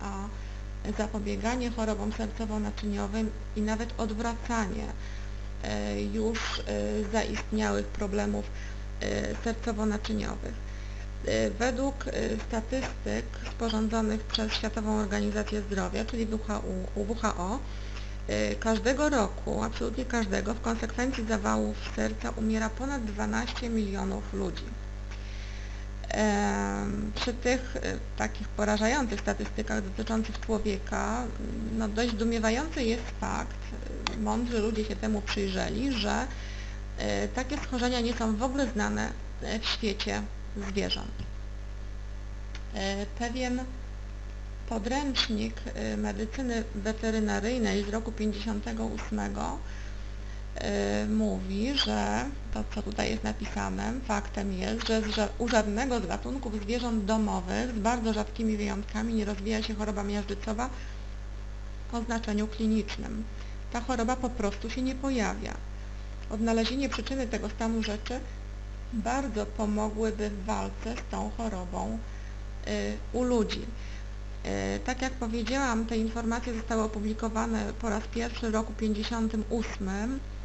a zapobieganie chorobom sercowo-naczyniowym i nawet odwracanie e, już e, zaistniałych problemów sercowo-naczyniowych. Według statystyk sporządzonych przez Światową Organizację Zdrowia, czyli WHO, każdego roku, absolutnie każdego, w konsekwencji zawałów serca umiera ponad 12 milionów ludzi. Przy tych e, takich porażających statystykach dotyczących człowieka, no dość zdumiewający jest fakt, e, mądrzy ludzie się temu przyjrzeli, że e, takie schorzenia nie są w ogóle znane w świecie zwierząt. Pewien podręcznik medycyny weterynaryjnej z roku 58 Y, mówi, że to co tutaj jest napisane, faktem jest, że u żadnego z gatunków zwierząt domowych z bardzo rzadkimi wyjątkami nie rozwija się choroba miażdżycowa o znaczeniu klinicznym. Ta choroba po prostu się nie pojawia. Odnalezienie przyczyny tego stanu rzeczy bardzo pomogłyby w walce z tą chorobą y, u ludzi. Y, tak jak powiedziałam, te informacje zostały opublikowane po raz pierwszy w roku 1958 Y,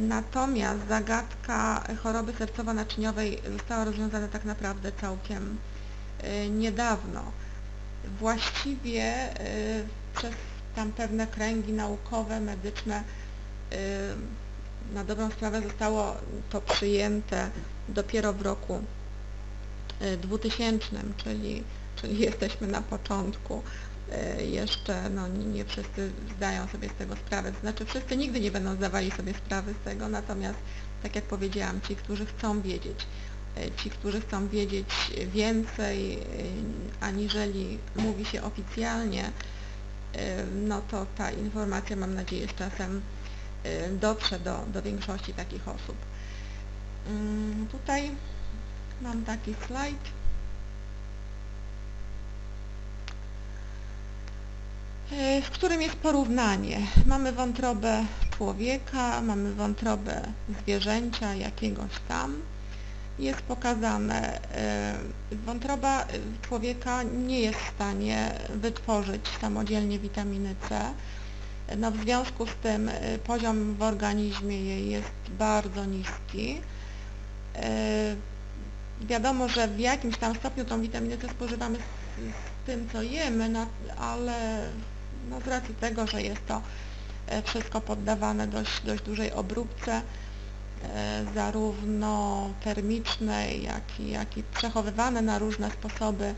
natomiast zagadka choroby sercowo-naczyniowej została rozwiązana tak naprawdę całkiem y, niedawno. Właściwie y, przez tam pewne kręgi naukowe, medyczne na dobrą sprawę zostało to przyjęte dopiero w roku 2000, czyli, czyli jesteśmy na początku E, jeszcze no, nie wszyscy zdają sobie z tego sprawę. To znaczy wszyscy nigdy nie będą zdawali sobie sprawy z tego, natomiast tak jak powiedziałam, ci, którzy chcą wiedzieć, e, ci, którzy chcą wiedzieć więcej, e, aniżeli mówi się oficjalnie, no to ta informacja mam nadzieję z czasem dotrze do, do większości takich osób. Mm, tutaj mam taki slajd. W którym jest porównanie. Mamy wątrobę człowieka, mamy wątrobę zwierzęcia jakiegoś tam. Jest pokazane, e, wątroba człowieka nie jest w stanie wytworzyć samodzielnie witaminy C. No w związku z tym e, poziom w organizmie jej jest bardzo niski. Wiadomo, że w jakimś tam stopniu tą witaminę C spożywamy z, z tym, co jemy, no, ale no z racji tego, że jest to e, wszystko poddawane dość, dość dużej obróbce, e, zarówno termicznej, jak i, jak i przechowywane na różne sposoby.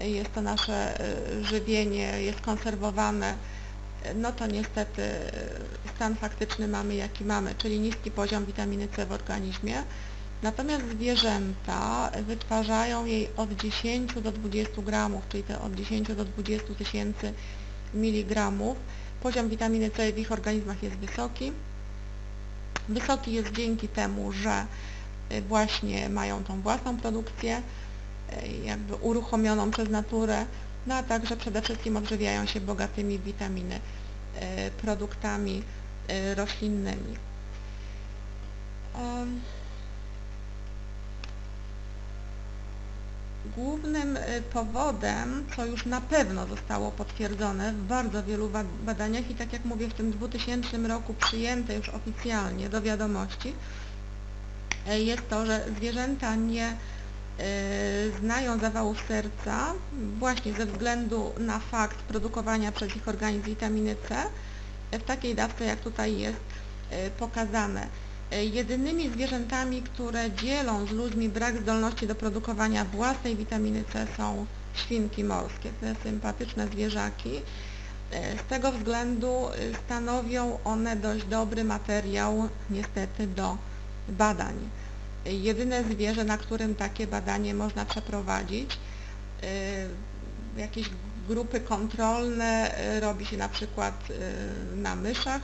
Jest to nasze e, żywienie, jest konserwowane, no to niestety stan faktyczny mamy jaki mamy, czyli niski poziom witaminy C w organizmie. Natomiast zwierzęta wytwarzają jej od 10 do 20 gramów, czyli te od 10 do 20 tysięcy mg. Poziom witaminy C w ich organizmach jest wysoki. Wysoki jest dzięki temu, że y, właśnie mają tą własną produkcję, y, jakby uruchomioną przez naturę, no a także przede wszystkim odżywiają się bogatymi w witaminy y, produktami roślinnymi. Głównym y, powodem, co już na pewno zostało potwierdzone w bardzo wielu badaniach i tak jak mówię w tym 2000 roku przyjęte już oficjalnie do wiadomości, y, jest to, że zwierzęta nie y, znają zawałów serca właśnie ze względu na fakt produkowania przez ich organizm witaminy C w takiej dawce jak tutaj jest pokazane. E, jedynymi zwierzętami, które dzielą z ludźmi brak zdolności do produkowania własnej witaminy C są świnki morskie, te sympatyczne zwierzaki. E, z tego względu e, stanowią one dość dobry materiał niestety do badań. Jedyne zwierzę, na którym takie badanie można przeprowadzić, jakieś grupy kontrolne robi się na przykład na myszach,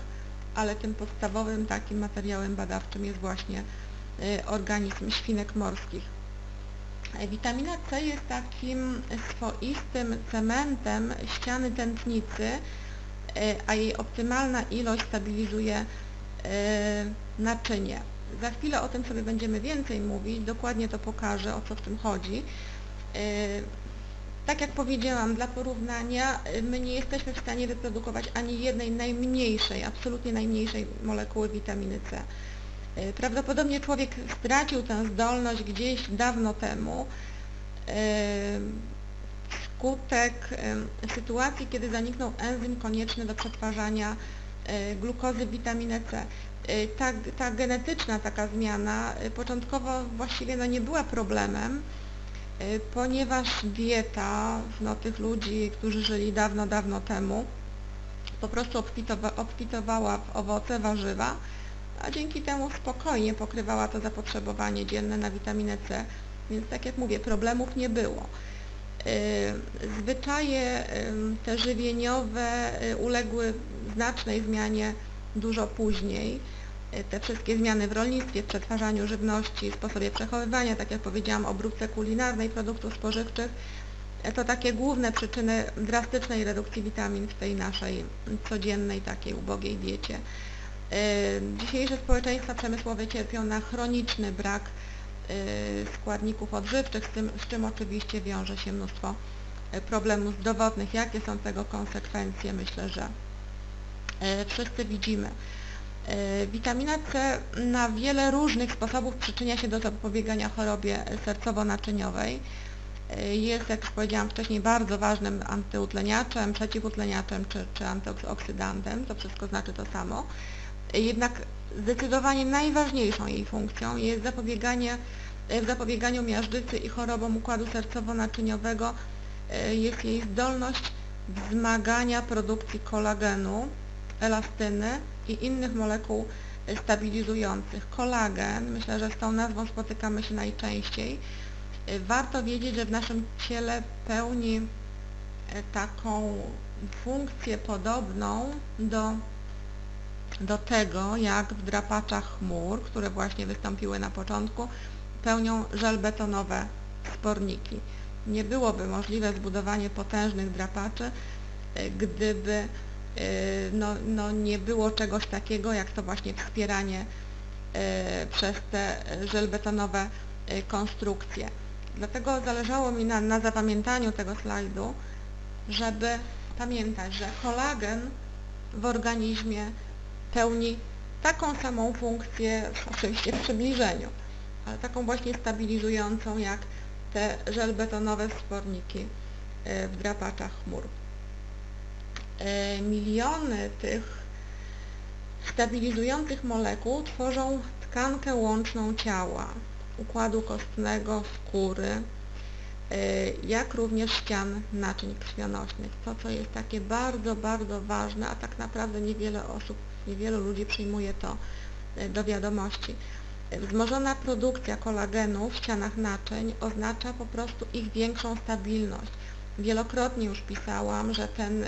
ale tym podstawowym takim materiałem badawczym jest właśnie y, organizm świnek morskich. E, witamina C jest takim swoistym cementem ściany tętnicy, e, a jej optymalna ilość stabilizuje e, naczynie. Za chwilę o tym sobie będziemy więcej mówić, dokładnie to pokażę, o co w tym chodzi. Tak jak powiedziałam, dla porównania, y, my nie jesteśmy w stanie wyprodukować ani jednej najmniejszej, absolutnie najmniejszej molekuły witaminy C. Y, prawdopodobnie człowiek stracił tę zdolność gdzieś dawno temu, wskutek sytuacji, kiedy zaniknął enzym konieczny do przetwarzania glukozy w witaminę C. Ta, ta genetyczna taka zmiana początkowo właściwie no nie była problemem, Y, ponieważ dieta no, tych ludzi, którzy żyli dawno, dawno temu, po prostu obfitowa, obfitowała w owoce, warzywa, a dzięki temu spokojnie pokrywała to zapotrzebowanie dzienne na witaminę C, więc tak jak mówię, problemów nie było. Y, zwyczaje te żywieniowe y, uległy znacznej zmianie dużo później. E, te wszystkie zmiany w rolnictwie, w przetwarzaniu żywności, sposobie przechowywania, tak jak powiedziałam, obróbce kulinarnej produktów spożywczych, e, to takie główne przyczyny drastycznej redukcji witamin w tej naszej codziennej, takiej ubogiej diecie. E, dzisiejsze społeczeństwa przemysłowe cierpią na chroniczny brak składników odżywczych, z, tym, z czym oczywiście wiąże się mnóstwo problemów zdrowotnych. Jakie są tego konsekwencje? Myślę, że wszyscy widzimy. E, witamina C na wiele różnych sposobów przyczynia się do zapobiegania chorobie sercowo-naczyniowej. E, jest, jak już powiedziałam wcześniej, bardzo ważnym antyutleniaczem, przeciwutleniaczem czy, czy antyoksydantem, to wszystko znaczy to samo. E, jednak zdecydowanie najważniejszą jej funkcją jest zapobieganie, w zapobieganiu miażdżycy i chorobom układu sercowo-naczyniowego jest jej zdolność wzmagania produkcji kolagenu, elastyny i innych molekuł stabilizujących. Kolagen, myślę, że z tą nazwą spotykamy się najczęściej. Warto wiedzieć, że w naszym ciele pełni e, taką funkcję podobną do, do tego, jak w drapaczach chmur, które właśnie wystąpiły na początku, pełnią żelbetonowe sporniki. Nie byłoby możliwe zbudowanie potężnych drapaczy, e, gdyby no, no nie było czegoś takiego jak to właśnie wspieranie y, przez te żelbetonowe y, konstrukcje. Dlatego zależało mi na, na zapamiętaniu tego slajdu, żeby pamiętać, że kolagen w organizmie pełni taką samą funkcję, oczywiście w przybliżeniu, ale taką właśnie stabilizującą jak te żelbetonowe wsporniki w drapaczach chmur. E, miliony tych stabilizujących molekuł tworzą tkankę łączną ciała, układu kostnego, skóry, e, jak również ścian naczyń krwionośnych. To, co jest takie bardzo, bardzo ważne, a tak naprawdę niewiele osób, niewielu ludzi przyjmuje to e, do wiadomości. Wzmożona produkcja kolagenu w ścianach naczyń oznacza po prostu ich większą stabilność. Wielokrotnie już pisałam, że ten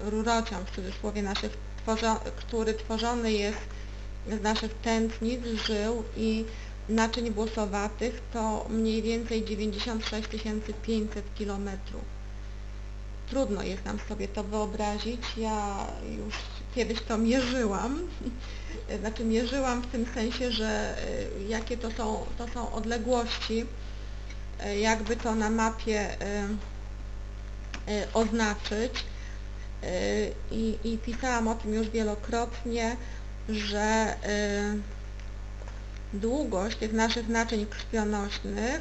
rurociąg, w cudzysłowie naszych, który tworzony jest z naszych tętnic, żył i naczyń włosowatych, to mniej więcej 96 500 km. Trudno jest nam sobie to wyobrazić. Ja już kiedyś to mierzyłam. Znaczy mierzyłam w tym sensie, że y, jakie to są, to są odległości, y, jakby to na mapie y, oznaczyć. Y, i, i pisałam o tym już wielokrotnie, że y, długość tych naszych naczyń krwionośnych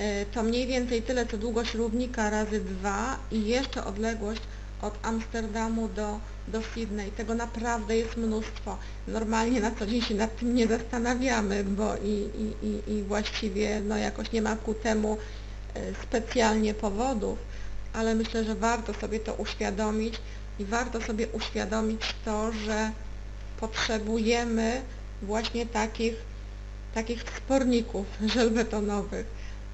y, to mniej więcej tyle, co długość równika razy dwa i jeszcze odległość od Amsterdamu do, do Sydney. Tego naprawdę jest mnóstwo. Normalnie na co dzień się nad tym nie zastanawiamy, bo i, i, i, i właściwie no jakoś nie ma ku temu specjalnie powodów ale myślę, że warto sobie to uświadomić i warto sobie uświadomić to, że potrzebujemy właśnie takich, takich wsporników żelbetonowych,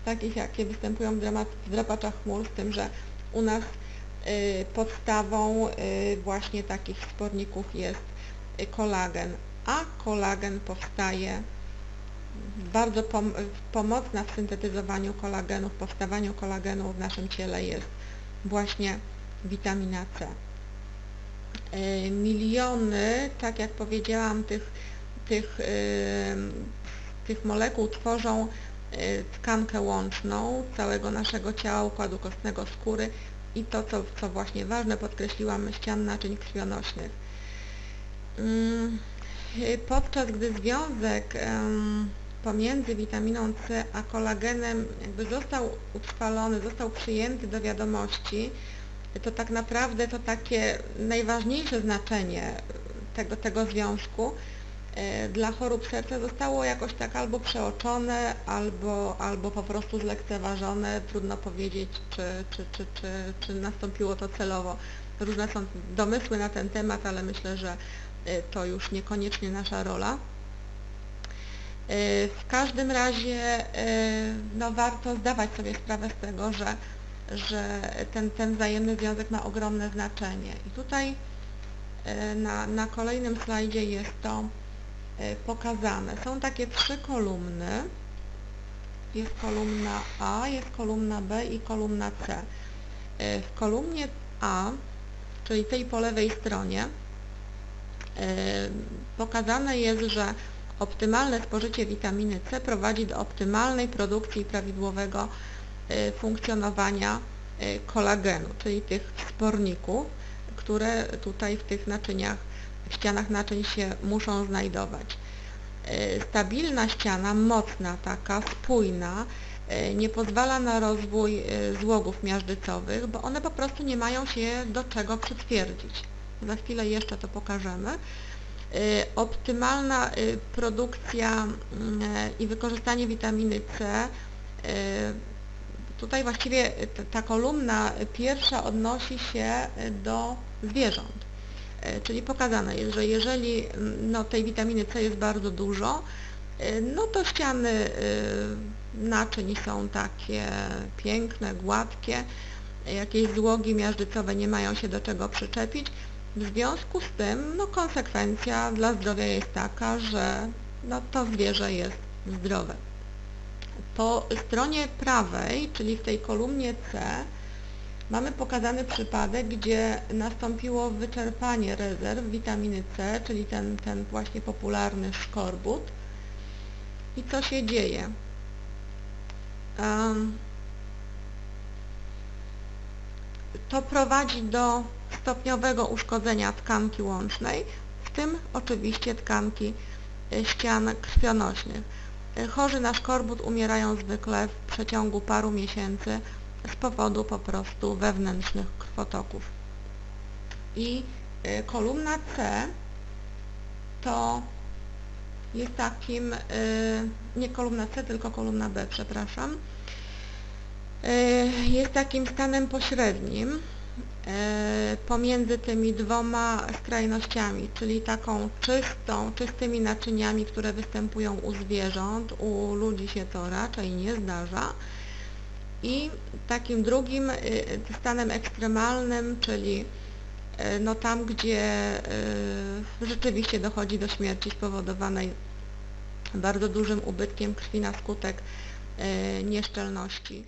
takich jakie występują w, dramat, w drapaczach chmur, z tym, że u nas y, podstawą y, właśnie takich wsporników jest kolagen, a kolagen powstaje bardzo pom pomocna w syntetyzowaniu kolagenu, w powstawaniu kolagenu w naszym ciele jest właśnie witamina C. E, miliony, tak jak powiedziałam, tych, tych, e, tych molekuł tworzą tkankę łączną całego naszego ciała, układu kostnego, skóry i to, co, co właśnie ważne, podkreśliłam, ścian naczyń krwionośnych. Podczas gdy związek pomiędzy witaminą C a kolagenem jakby został utrwalony, został przyjęty do wiadomości, to tak naprawdę to takie najważniejsze znaczenie tego, tego związku e, dla chorób serca zostało jakoś tak albo przeoczone, albo, albo po prostu zlekceważone. Trudno powiedzieć, czy, czy, czy, czy, czy nastąpiło to celowo. Różne są domysły na ten temat, ale myślę, że to już niekoniecznie nasza rola. E, w każdym razie no, warto zdawać sobie sprawę z tego, że, że ten, ten wzajemny związek ma ogromne znaczenie. I tutaj e, na, na kolejnym slajdzie jest to e, pokazane. Są takie trzy kolumny. Jest kolumna A, jest kolumna B i kolumna C. W kolumnie A, czyli tej po lewej stronie, pokazane jest, że Optymalne spożycie witaminy C prowadzi do optymalnej produkcji i prawidłowego e, funkcjonowania e, kolagenu, czyli tych sporników, które tutaj w tych naczyniach, w ścianach naczyń się muszą znajdować. E, stabilna ściana, mocna, taka spójna, nie pozwala na rozwój złogów miażdżycowych, bo one po prostu nie mają się do czego przytwierdzić. Za chwilę jeszcze to pokażemy. Y, optymalna y, produkcja y, i wykorzystanie witaminy C. Tutaj właściwie ta kolumna pierwsza odnosi się do zwierząt. Czyli pokazane jest, że jeżeli no, tej witaminy C jest bardzo dużo, no to ściany naczyń są takie piękne, gładkie, jakieś złogi miażdżycowe nie mają się do czego przyczepić, w związku z tym no, konsekwencja dla zdrowia jest taka, że no, to zwierzę jest zdrowe. Po stronie prawej, czyli w tej kolumnie C, mamy pokazany przypadek, gdzie nastąpiło wyczerpanie rezerw witaminy C, czyli ten, ten właśnie popularny szkorbut. I co się dzieje? Um, to prowadzi do stopniowego uszkodzenia tkanki łącznej, w tym oczywiście tkanki e, ścian krwionośnych. E, chorzy na szkorbut umierają zwykle w przeciągu paru miesięcy z powodu po prostu wewnętrznych krwotoków. I e, kolumna C to jest takim, nie kolumna C, tylko kolumna B, przepraszam, jest takim stanem pośrednim, pomiędzy tymi dwoma skrajnościami, czyli taką czystą, czystymi naczyniami, które występują u zwierząt, u ludzi się to raczej nie zdarza i takim drugim e, stanem ekstremalnym, czyli e, no tam, gdzie rzeczywiście dochodzi do śmierci spowodowanej bardzo dużym ubytkiem krwi na skutek nieszczelności.